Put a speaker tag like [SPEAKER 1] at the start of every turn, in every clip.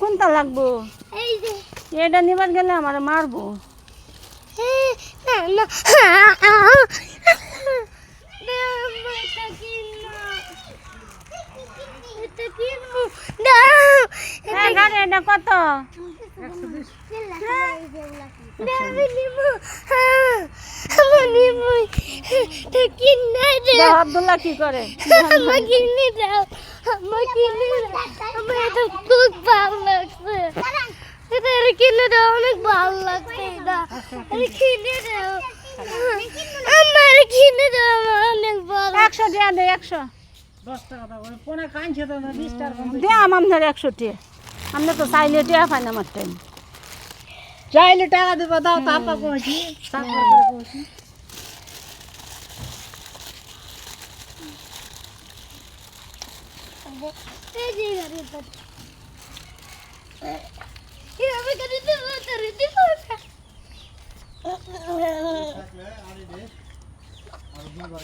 [SPEAKER 1] কোনটা লাগবো? এটা নিবার গেলে আমার মারবো।
[SPEAKER 2] এটা
[SPEAKER 1] কত।
[SPEAKER 2] হ্যাঁ,
[SPEAKER 1] আব্দুল্লাহ কি করে?
[SPEAKER 2] কিনে দাও কিনে দাও আমার এটা খুব ভালো লাগছে এটা এটা কিনে দাও অনেক ভালো লাগছে এটা এটা কিনে দাও আমার কিনে দাও অনেক ভালো
[SPEAKER 1] একশো দিয়া দে, একশো।
[SPEAKER 3] দশ টাকা তো টাকা
[SPEAKER 1] দে আমরা তো চাইলে টিয়া পাই
[SPEAKER 3] চাইলে টাকা দেবো
[SPEAKER 2] গাড়ি আলে
[SPEAKER 1] সামনে কি
[SPEAKER 2] পুলিশ গাড়ি আমার
[SPEAKER 4] না না সাবান
[SPEAKER 2] পুলিশ
[SPEAKER 3] এটা এটা
[SPEAKER 4] না না না এই
[SPEAKER 3] এটা এটা এটা এটা
[SPEAKER 1] এই দে,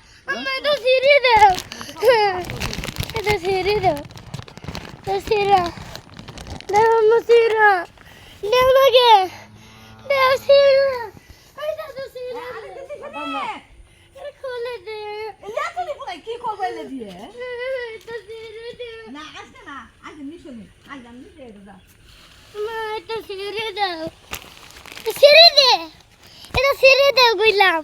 [SPEAKER 1] আমার এটা
[SPEAKER 2] ছেড়ে দাও এটা ছেড়ে দাও এটা ছেড়ে দাও আমার ছেড়ে দাও আমাকে দাও ছেড়ে এটা তো ছেড়ে এটা খুলে দে
[SPEAKER 4] কি করবে এলে দিয়ে না আসবে না আগে মিশনে আগে আমি দাও
[SPEAKER 2] মা এটা ছেড়ে দাও ছেড়ে দে এটা ছেড়ে দাও কইলাম